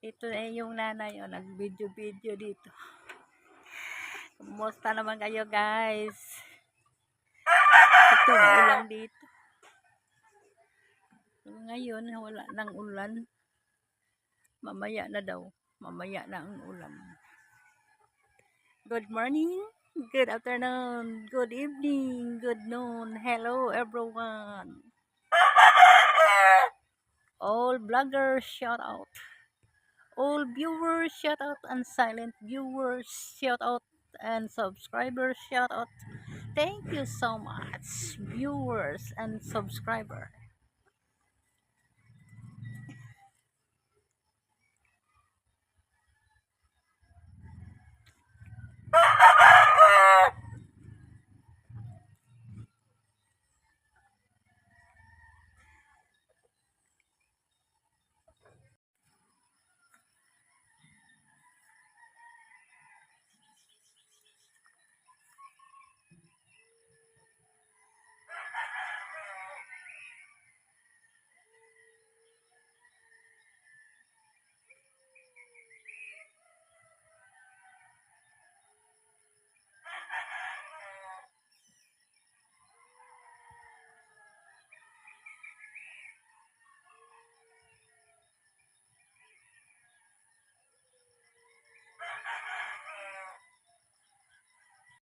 Ito na yung nanay, oh, nag-video-video dito. Kumusta naman kayo, guys? Ito, ulan dito. Ngayon, wala nang ulan. Mamaya na daw. Mamaya na ang ulan. Good morning, good afternoon, good evening, good noon. Hello, everyone. All vloggers, shout out. All viewers, shout out. And silent viewers, shout out. And subscribers, shout out. Thank you so much, viewers and subscribers.